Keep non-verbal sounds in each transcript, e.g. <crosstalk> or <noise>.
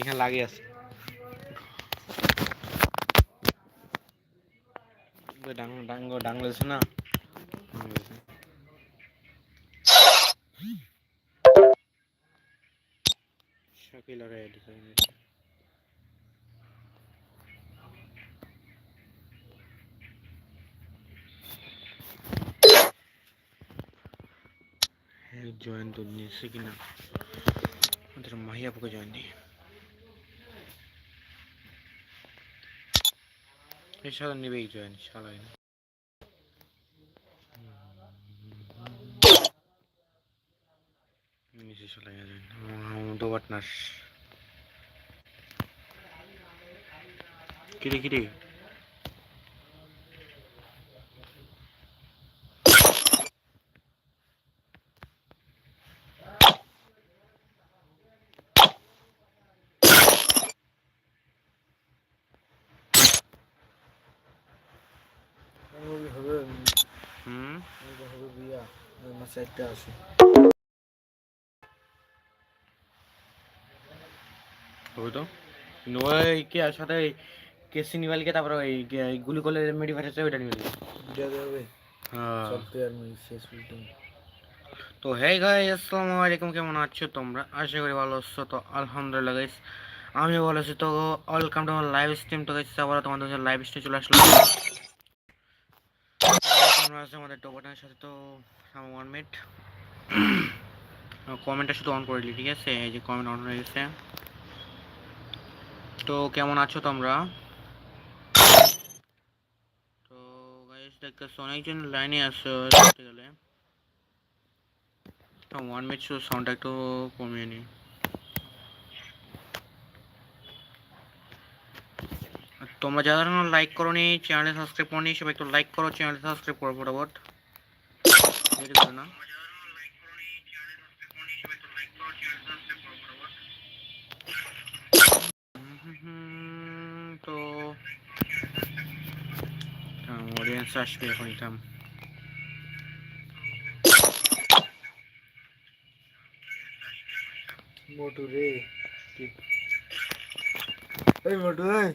এখানে লাগিয়ে আছে ওই ডাং ডাঙ্গ ডাংলেছে না ডাংলেছে। শাকিল আর এডি করে। হ্যাঁ জয়েন তো নিয়েছে কিনা ওদের মাহিয়াপুকে জয়েন দিই এই সাদা নেবেই জয়েন শালাই না নিচে চলে জয়েন দোবাট নাস কিরে কিরে হবে হবে হুম হবে বিয়া আসে। হবে তো। ওই কে সাথে কেসি নিবালকে তারপর ওই গুলি করলে মেডি ফাটাচ্ছে ওইটা নিয়ে নিবি। হ্যাঁ। সব শেষ পর্যন্ত তো হে গাই আসসালামু আলাইকুম কেমন আছো তোমরা? আশা করি ভালো আছো তো আলহামদুলিল্লাহ গাইস আমি ভালো আছি। তো ওয়েলকাম টু আমার লাইভ স্ট্রিম তো গাইস আবার তোমাদের লাইভ স্ট্রিম চলে আসলাম। আছি আমাদের টোবাটার সাথে তো ওয়ান মিনিট কমেন্টটা শুধু অন করে দিই ঠিক আছে? এই যে কমেন্ট অন হয়ে গেছে। তো কেমন আছো তোমরা? তো গাইস দেখতেছো, অনেকজন লাইনে আছো দেখতে গেলে ওয়ান মিনিট শুধু সাউন্ডটা একটু কমিয়ে নিই তোমরা যারা লাইক করো নি চ্যানেলে সাবস্ক্রাইব করো নি সবাই একটু লাইক করো চ্যানেলে সাবস্ক্রাইব করো ফটাফট। না? তো অডিয়েন্স আসবে এখন এটা মোটু রে এই মোটু এই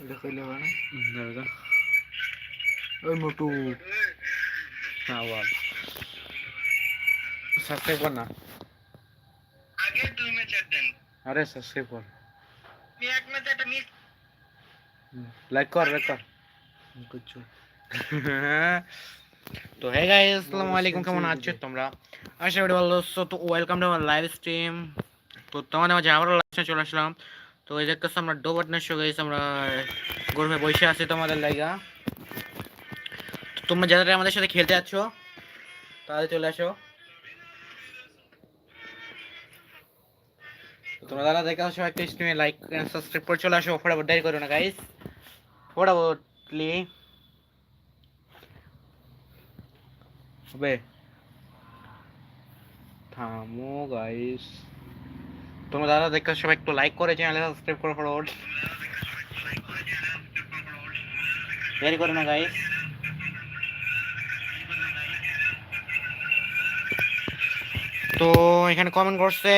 এটা কইলে হবে না দাঁড়া তো। ওই মোটু হ্যাঁ বল সাবস্ক্রাইব কর না আগে দুই ম্যাচের দেন আরে সাবস্ক্রাইব কর আমি এক ম্যাচ একটা মিস লাইক কর লাইক কর করছ তো হে গাইস আসসালামু আলাইকুম কেমন আছো তোমরা আশা করি ভালো আছো তো ওয়েলকাম টু আমার লাইভ স্ট্রিম তো তোমাদের মাঝে আবারও লাইভ চলে আসলাম। তো এই দেখতেছো আমরা ডোবাট নেশো গাইস আমরা গরমে বসে আছি তোমাদের লাইগা। তোমরা যারা আমাদের সাথে খেলতে যাচ্ছ, তাহলে চলে আসো। তোমরা যারা দেখে আসো একটা স্ট্রিমে লাইক সাবস্ক্রাইব করে চলে আসো। ফটাফট দেরি করো না গাইস ফটাফটলি। হবে। থামো গাইস তোমরা দাদা দেখতে সবাই একটু লাইক করে চ্যানেলে সাবস্ক্রাইব করে ফটোফট দেরি করো না গাইস তো এখানে কমেন্ট করছে,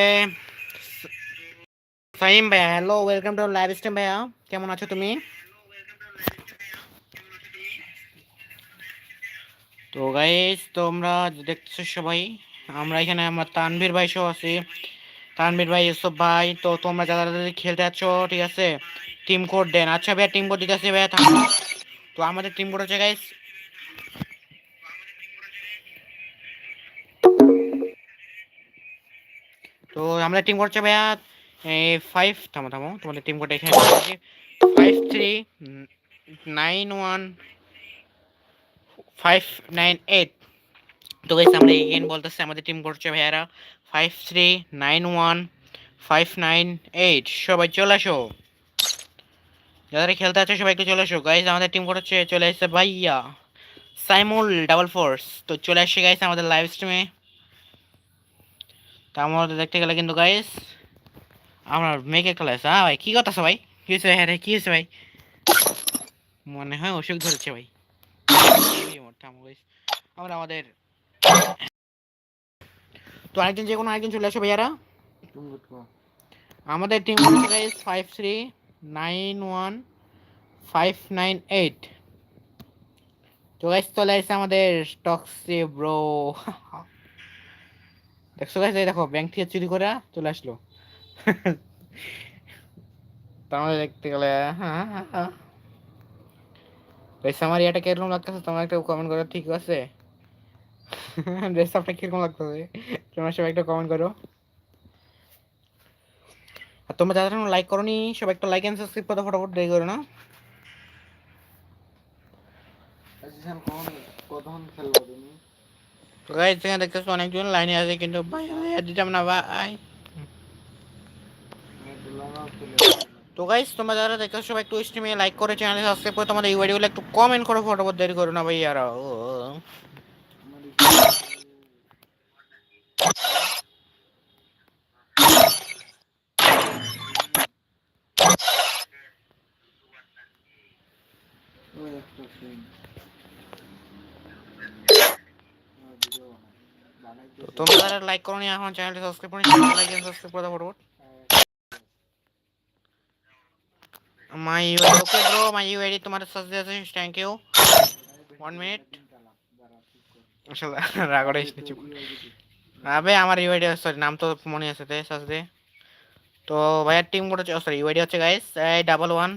সাইম ভাইয়া hello welcome to live stream ভাইয়া। কেমন আছো তুমি? তো গাইস তোমরা দেখছ সবাই, আমরা এখানে আমার তানভীর ভাই সহ আছি। তানভীর ভাই, ইউসুফ ভাই, তো তোমরা যারা যারা খেলতে যাচ্ছ, ঠিক আছে? টিম কোড দেন। আচ্ছা ভাইয়া টিম কোড দিতেছে ভাইয়া তো আমাদের টিম কোড হচ্ছে গাইস তো আমাদের টিম কোড হচ্ছে ভাইয়া ফাইভ থামো থামো, তোমাদের টিম কোড এখানে five three nine one five nine eight তো গাইস আমরা এগেন বলতেছি, আমাদের টিম কোড করছে ভাইয়ারা five three nine one five nine eight সবাই চলে আসো। যারা খেলতে আছে সবাই একটু চলে আসো। গাইজ আমাদের টিম করছে চলে এসেছে ভাইয়া। সাইমুল ডাবল ফোর্স তো চলে আসছে গাইস আমাদের লাইভ স্ট্রিমে তা আমাদের দেখতে গেলে কিন্তু গাইস আমার একটা লাগছে হ্যাঁ ভাই, কী কথা ভাই? কী হয়েছে, ভাই? হ্যাঁ রে কী হয়েছে, ভাই? মনে হয় অসুখ ধরেছে, ভাই। আমরা আমাদের তো আরেকজন যে কোনো আরেকজন চলে আসো ভাইয়ারা। আমাদের team guys five three nine one five nine eight তো গাইস চলে আসছে আমাদের স্টকসে ব্রো দেখছ গাইস দেখো ব্যাংক থেকে চুরি করে চলে আসলো। তাহলে দেখতে গেলে হ্যাঁ হ্যাঁ আমার এটা কীরকম লাগতেছে, তোমরা একটা কমেন্ট করো, ঠিক আছে? <laughs> ড্রেস কীরকম লাগতেছে তোমরা সবাই একটা কমেন্ট করো। আর তোমরা যারা লাইক করনি সবাই একটা লাইক এন্ড সাবস্ক্রাইব ফটাফট দেরি করো না। এখানে দেখতেছো অনেকজন লাইনে আছে কিন্তু ভাই দিতাম না ভাই তো গাইস তোমরা যারা দেখছ সবাই একটু স্ট্রিমে লাইক করে চ্যানেলে সাবস্ক্রাইব করে তোমাদের এই ভিডিওগুলো একটু কমেন্ট করো ফটাফট দেরি করো না ভাই আর তোমরা লাইক করনি এখন চ্যানেলটি সাবস্ক্রাইব করনি লাইক এন্ড সাবস্ক্রাইব করে দাও ফটাফট। My UID okay bro my UID তোমার সাথে আছে থ্যাংক ইউ ওয়ান মিনিট আসলে রাগড়ে এসে চুপ আবে আমার ইউআইডি সরি নাম তো মনে আছে তে, সাথে তো ভাইয়ার টিম কোড হচ্ছে সরি ইউআইডি হচ্ছে guys double one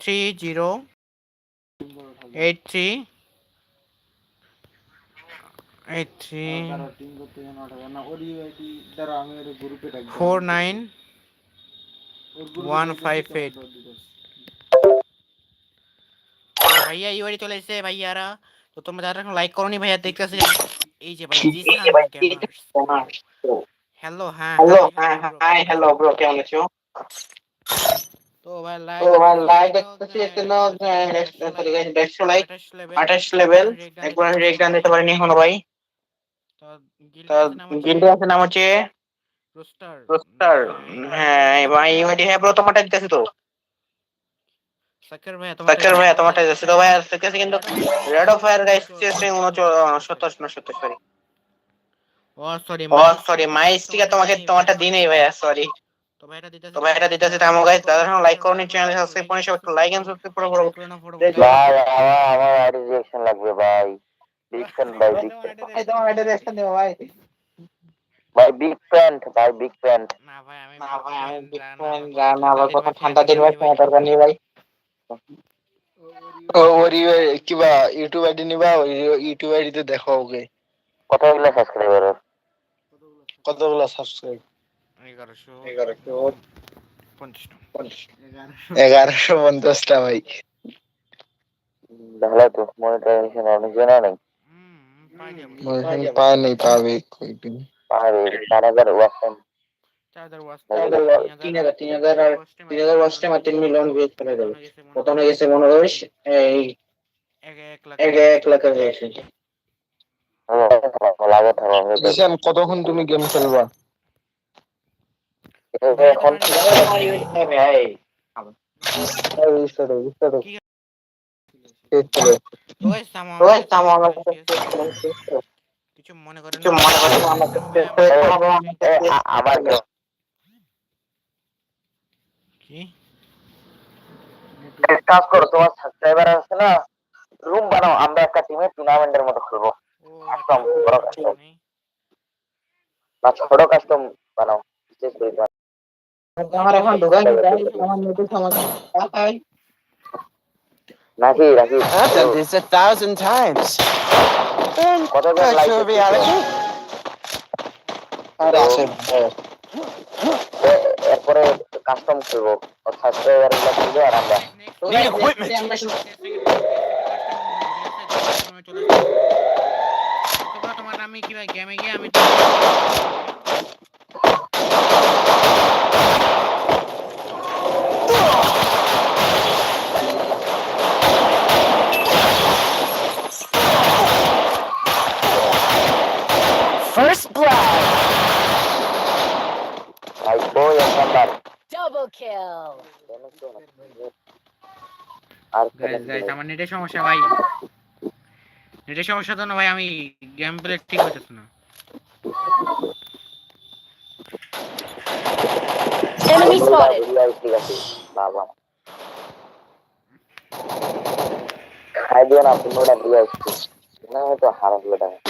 three zero eight three eight three তারা টিম করতে যেন ওঠা না ওর ইউআইডি দ্বারা আমি ওর গ্রুপে রাখব ফোর নাইন ওর গ্রুপে one রাখব, five তোমার eight। দর দিতেছে। ভাইয়া ইউআইডি চলে এসেছে ভাইয়ারা তো তোমরা যারা এখন লাইক করনি ভাইয়া দেখতেছে এই যে ভাই জিসান হ্যালো হ্যাঁ হ্যালো হ্যাঁ হাই হ্যালো ব্রো কেমন আছো তো ভাই লাইক তো ভাই লাইক দেখতেছি এখনও সরি গাইস 150 লাইক 28 লেভেল একবার রেকডান দিতে পারিনি এখনও ভাই। তো গিল্ডে আছে নাম হচ্ছে রোস্টার রোস্টার হ্যাঁ ভাই হ্যাঁ ব্রো তোমারটা দিতেছি তো। সাকির ভাই সাকির ভাই তোমারটা দিতেছি তো ভাই দেখতেছি কিন্তু রেড অফ ফায়ার গাইস চেষ্টা 69 না 70 sorry oh sorry oh my sticker তোমাকে তোমারটা দিই নাই ভাইয়া সরি তো ভাই এটা দিতেছে তো ভাই এটা দিতেছি তামো গাইস দাদা লাইক করুন চ্যানেল সাবস্ক্রাইব করুন সবাই লাইক এন্ড সাবস্ক্রাইব করে বড় ভাই আমার আমার আইডি রিঅ্যাকশন লাগবে ভাই। বিগ <laughs> ভাই বিগ তোমার এটা রেস্ট দেবো ভাই। ভাই বিগ প্যান্ট ভাই বিগ প্যান্ট না ভাই আমি না ভাই আমি বিগ ফ্যান না আবার কথা ঠান্ডা দিন ভাই কোনো দরকার নেই ভাই। ও কিবা ইউটিউব আইডি নিবা ইউটিউব আইডিতে দেখো ওকে। কতগুলো সাবস্ক্রাইবার কতগুলো সাবস্ক্রাইব এগারোশো পঞ্চাশটা ভাই। ভালো তো মনিটাইজেশন অনেক জানা নেই পায় পাবে কয়েকদিন চার হাজার টাইম তিন হাজার তিন হাজার আর তিন হাজার ওয়াচ টাইম আর তিন মিলিয়ন ভিউজ চলে যাবে প্রথম গেছে এই এক লাখ। হয়ে কতক্ষণ তুমি গেম খেলবা এখন ভাই স্টার্ট স্টার্ট কি? খেলে ওই সামো ওই তাম মনে মনে কাজ করো তোমার সাবস্ক্রাইবার আছে না রুম বানাও আমরা একটা টিমে টুর্নামেন্টের মতো খেলব বড় আচ্ছা, কাস্টম। না ছোট কাস্টম বানাও বিশেষ করে। আমার এখন দোকান আমার নতুন সমাধান নাকি নাকি I've done this a thousand times. কতজন লাইক reality. আর আছে এরপরে কাস্টম খেলব সাবস্ক্রাইবারগুলো খেলবে আর আমরা Need equipment. তোমার আমি কি ভাই গেমে গিয়ে আমি First blood. ভাইবো এক নাম্বার Double kill. আর গাইস গাইস আমার নেটের সমস্যা ভাই। নেটের সমস্যা তো না ভাই আমি গেম প্লে ঠিক হচ্ছে না। Enemy spotted. ঠিক আছে? বাবা খাই দিও না পনেরোটা দিয়ে আসছি না হয়তো টাকা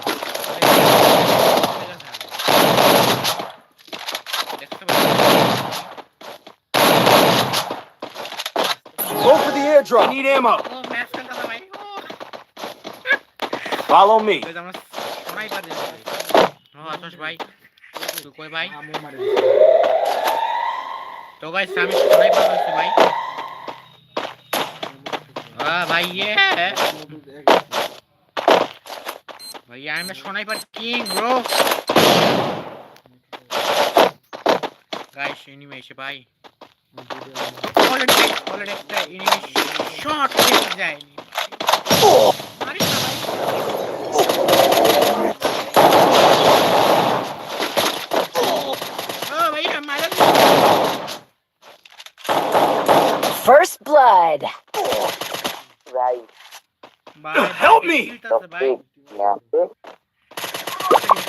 Go for the airdrop. I need ammo. Follow me. তো ভাই আমি সবাই ভাই ভাই ইয়ে Yeah, I'm a sniper king, bro. Guys, enemy is by. Already, already the enemy shot is the enemy. First blood. Right. Help me!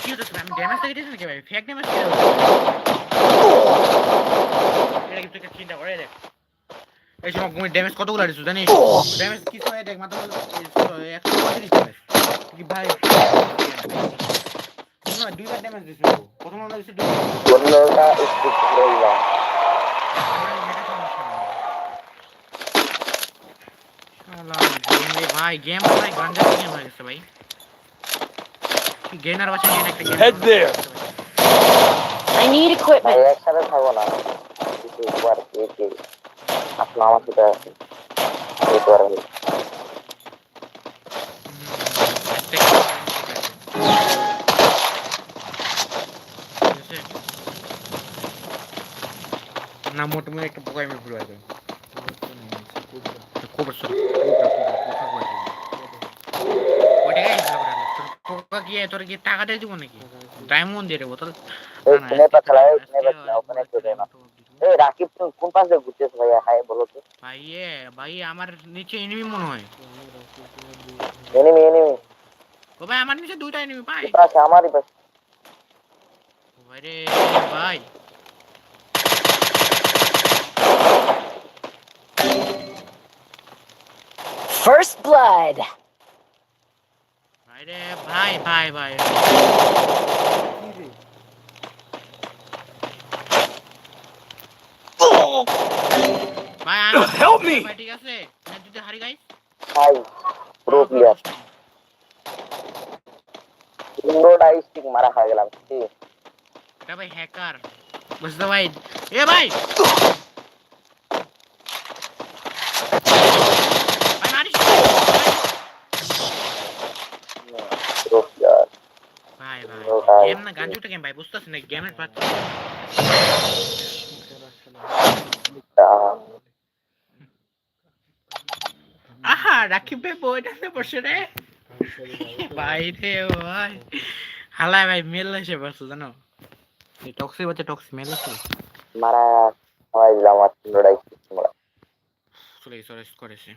কি হচ্ছে আমি ড্যামেজ থেকে দিয়েছি নাকি ভাই ফেক ড্যামেজ এটা কিন্তু চিন্তা করে দেখ এই সময় তুমি ড্যামেজ কতগুলো দিছো জানিস ড্যামেজ কি হয় দেখ মাত্র একশো পঁয়ত্রিশ ড্যামেজ কি ভাই দুইবার ড্যামেজ দিছো প্রথম আমরা দিছি পনেরোটা একটু রইলাম ভাই গেম ভাই গাঞ্জা গেম হয়ে গেছে ভাই গেনার বাসা গেন একটা game Head there. I need ভাই equipment. একসাথে থাকব না। কিছু উপর একে আপনার আমার সাথে আছে এই তো না মোটামুটি একটা পোকা আমি ভুলে যাবে। কোবরা সরি গিয়ে তোর কি টাকা দিয়ে দিব নাকি? ডায়মন্ড দিয়ে। দেবো তাহলে এই স্নেপা খেলা এই স্নেপা খেলা ওখানে চলে না। এই রাকিব তুমি কোন পাশে ঘুরতেছ ভাইয়া? হাই বলো তো। ভাই এ ভাই আমার নিচে এনিমি মনে হয়। এনিমি এনিমি ও ভাই আমার নিচে দুইটা এনিমি ভাই। পাশে আমারই পাশে। ভাই রে ভাই। First blood. ভাই রে ভাই ভাই ভাই ভাই আমি Help me! ভাই ঠিক আছে ম্যাচ যদি হারি গাইস হাই প্রো প্লেয়ার পনেরোটা স্টিক মারা খাই গেলাম ঠিক এটা ভাই হ্যাকার বুঝতে ভাই এ ভাই ভাই মারিস না। প্রো প্লেয়ার ভাই ভাই ওটাই। গেম না গাঞ্জুটা গেম ভাই বুঝতেছ না গেমের পাচ্ছ আহা ভাই বইটাতে বসে রে। ভাই। রে ভাই হালাই ভাই মেল এসে বসো জানো? টক্সি বাচ্চা টক্সি মেল এসে মারা খাওয়াই দিলাম লড়াই চলে করেছে।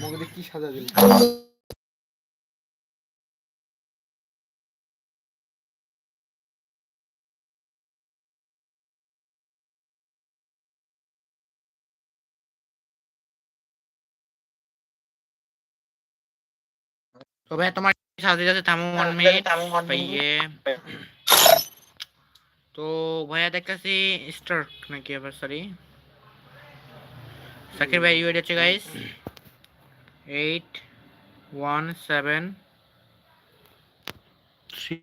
মুখে কি সাজা দিল? তো ভাই তোমার সাথে সাথে থামো ওয়ান মিনিট ভাইয়ে। তো ভাইয়া দেখতেছি স্টার্ট নাকি আবার সরি সাকির ভাই ইউ হচ্ছে guys eight one seven three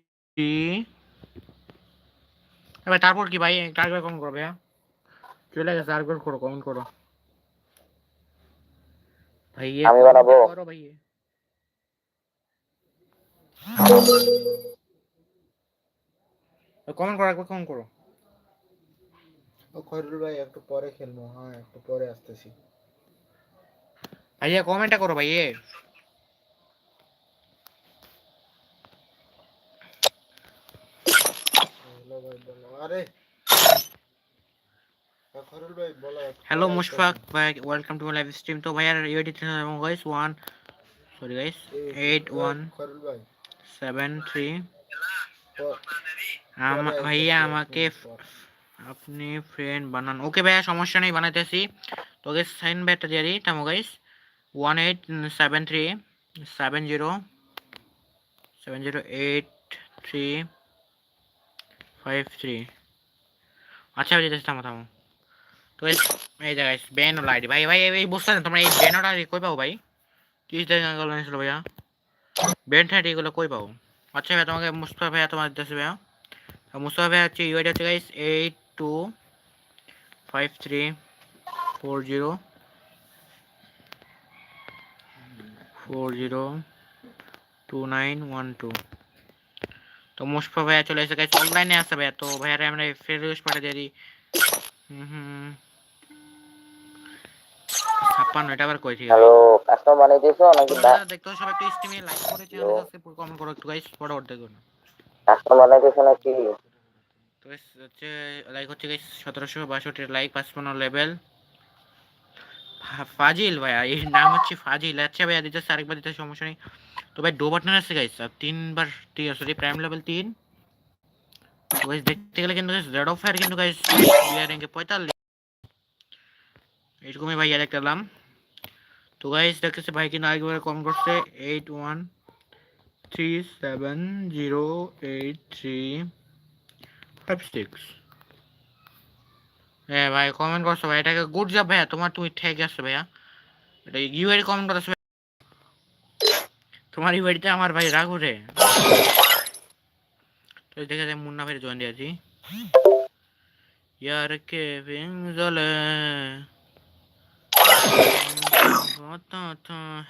এবার তারপর কি ভাই? টার্গেট কমেন্ট করো ভাইয়া। চলে গেছে টার্গেট করো কমেন্ট করো। ভাইয়া করো ভাইয়া। কমেন্ট করো একবার কমেন্ট করো। খয়রুল ভাই একটু পরে খেলব হ্যাঁ একটু পরে আসতেছি। ভাইয়া কমেন্টটা করো ভাইয়া। ভাই আরে! একটু হ্যালো মুশফাক ভাই ওয়েলকাম টু লাইভ স্ট্রিম তো ভাইয়ার ইউডি এবং গাইস ওয়ান সরি গাইস এই, এইট ওয়ান খয়রুল ভাই সেভেন থ্রি ভাইয়া আমাকে। আপনি ফ্রেন্ড বানান। ওকে ভাইয়া সমস্যা নেই বানাইতেছি। তো গাইস সাইন ব্যাটটা দিয়ে দিই তামো guys one eight seven three seven zero seven zero eight three five three আচ্ছা ভাই দিতেছি থামো থামো। তো এই যে গাইস ব্যান আইডি ভাই ভাই এই বুঝতে না তোমরা এই ব্যান আইডি কই পাও ভাই। তিরিশ দিন আগে ভাইয়া। ব্যান আইডি এগুলো কই পাও আচ্ছা ভাইয়া, তোমাকে মুস্তফা ভাইয়া তোমার দিতেছে ভাইয়া। মুস্তফা ভাইয়া হচ্ছে ইউআইডি হচ্ছে guys eight two five three four zero four zero two nine one two তো মুস্তফা ভাইয়া চলে এসে গাইস অনলাইনে আছে ভাইয়া, তো ভাইয়ারে আমরা ফ্রেন্ড রিকোয়েস্ট পাঠিয়ে দিই। হুম হুম। ছাপ্পান্ন এটা আবার কই হ্যালো কাস্টমার বানিয়ে দিয়েছ নাকি দেখতে পাচ্ছ, একটু লাইক করে চ্যানেল সাবস্ক্রাইব কমেন্ট করো একটু গাইস ফটাফট দেখুন কাস্টমার বানিয়ে দিয়েছ নাকি? তো হচ্ছে লাইক হচ্ছে গাইস সতেরোশো বাষট্টি লাইক পাঁচপান্ন লেভেল ফাজিল ভাইয়া এর নাম হচ্ছে ফাজিল। আচ্ছা ভাইয়া আরেকবার দিতে সমস্যা নেই। তো ভাই ডো বাটনার আছে গাইস আর তিনবার সরি প্রাইম লেভেল তিন। গাইস দেখতে গেলে কিন্তু গাইস রেড অফ ফায়ার কিন্তু গাইস বিয়ার র্যাঙ্কে পঁয়তাল্লিশ। এইরকমই ভাইয়া দেখলাম তো গাইস দেখতেছে ভাই কিন্তু আরেকবার কম করছে। Eight one three seven zero eight three five six হ্যাঁ ভাই কমেন্ট করছ ভাই, এটাকে গুড জব ভাইয়া, তোমার তুমি ঠিক আছে ভাইয়া। এটা ইউআইডি কমেন্ট করছ। তোমার ইউআইডিতে আমার ভাই রাগ উঠে তো দেখে যাই মুন্না ভাই জয়েন দিয়েছি। ইয়ার কে জলে।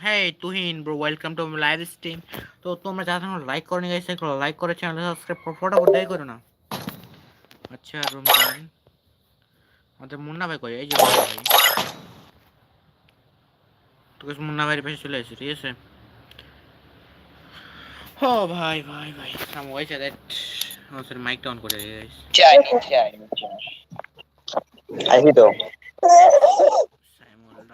Hey Tuhin bro welcome to live stream তো তোমরা যারা লাইক করনি গাইছে লাইক করে চ্যানেল সাবস্ক্রাইব ফটোফট দেয় করো না। আচ্ছা রুম টাইম আমাদের মুন্না ভাই কই? এই যে মুন্না ভাই। তো কিছু মুন্না ভাইয়ের পাশে চলে এসেছে ঠিক আছে? ও ভাই ভাই ভাই সাম ওয়াইস দ্যাট আমাদের মাইকটা অন করে গাইস চাই। চাই আইসি তো <laughs> সাইমন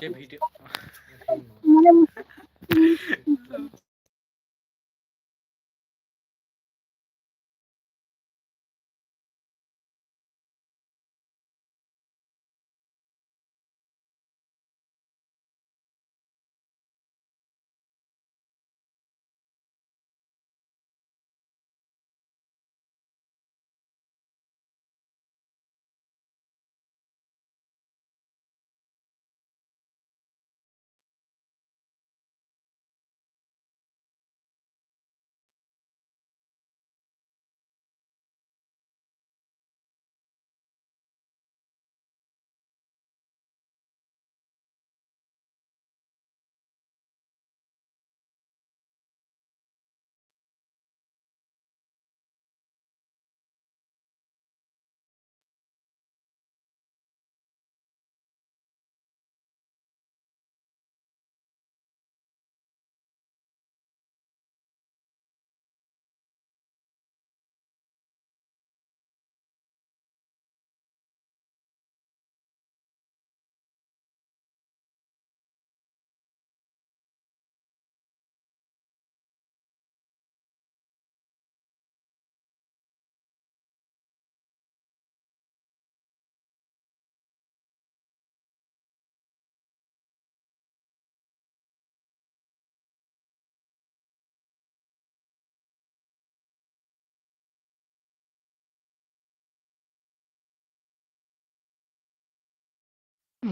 যে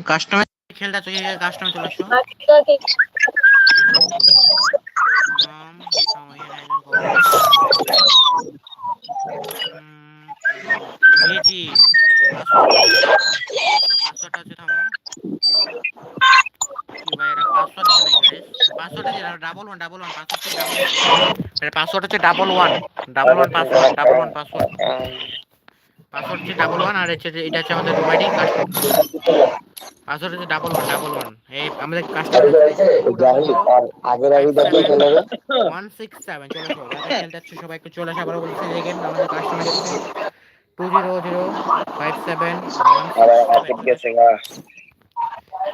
কাস্টমার খেলটা চলে কাস্টমার চলে আসো নাম সময়ের একজন কবি। উম, জি পাসওয়ার্ডটা হচ্ছে থামো। Password password double one double one password হচ্ছে double one double one password double one password password হচ্ছে ডাবল ওয়ান আর হচ্ছে এটা হচ্ছে আমাদের ওয়াইডিং কাস্টমার পাসওয়ার্ড হচ্ছে ডাবল ওয়ান ডাবল ওয়ান এই আমাদের কাস্টমার আগের আগে দেখে চলে যাবে ওয়ান সিক্স সেভেন চলে আসো। খেলতে যাচ্ছে সবাই একটু চলে আসো আবার বলছি দেখেন আমাদের কাস্টমার হচ্ছে two zero zero five seven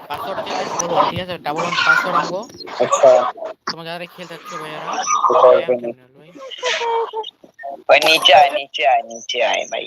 password হচ্ছে ঠিক আছে? ডাবল ওয়ান পাসওয়ার্ড আনব। আচ্ছা। তোমার যারা খেলতে যাচ্ছে ভাইয়ারা। ওই নিচে আয় নিচে আয় নিচে আয় ভাই?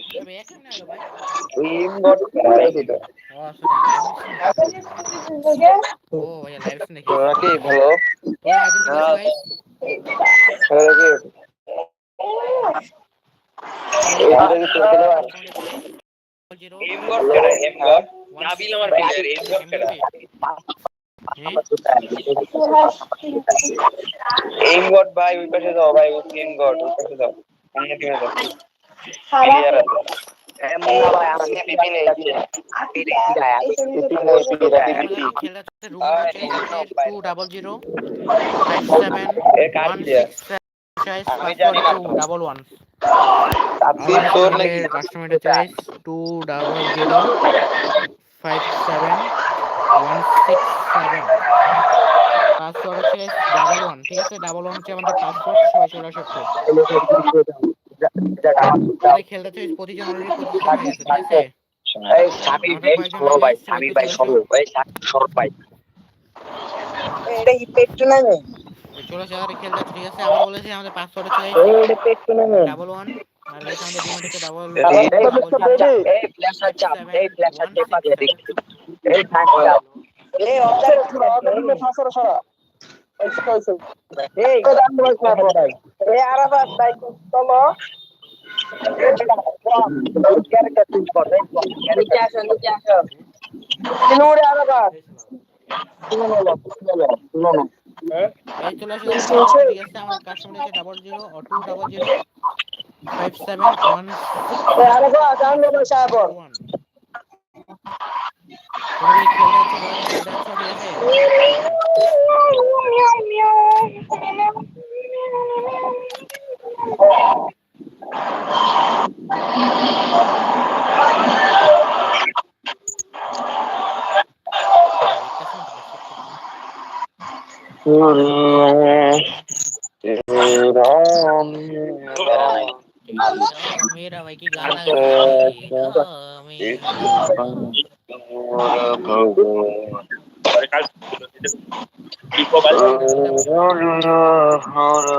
ওই ভাই, ওই পাশে যাও ভাই ওই ওই পাশে যাও double zero double one customer two double zero five seven one six seven password হচ্ছে ডাবল ওয়ান ঠিক আছে? ডাবল ওয়ান হচ্ছে আমাদের পাসওয়ার্ড সবাই চলে আসো আমাদের খেলতে হচ্ছে প্রতিজন অলরেডি প্রতিজন হয়ে গেছে ঠিক আছে? এই সাবি ভাই সরো ভাই সাবি ভাই সরো ভাই সরো ভাই। এটা পেট্রো নামে। চলে আসো আমাদের খেলতে ঠিক আছে? আবার বলেছি আমাদের পাসওয়ার্ড হচ্ছে এটা পেট্রো ডাবল ওয়ান আর আমাদের ডিমান্ড হচ্ছে ডাবল এই ফ্ল্যাশার চাপ এই ফ্ল্যাশার চেপা দিয়ে দিক চলো ক্যারেক্টার চুজ কর নিচে আসো নিচে আসো। তিনুরে আরাফাত শুনো না শুনো না এই চলে আসো আমাদের ঠিক আছে আমার কাস্টমার হচ্ছে double zero two double zero five seven one मेरा भाई की गाना কম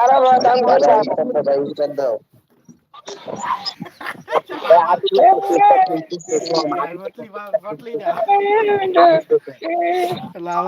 আরও দাম করতে দাও লাভ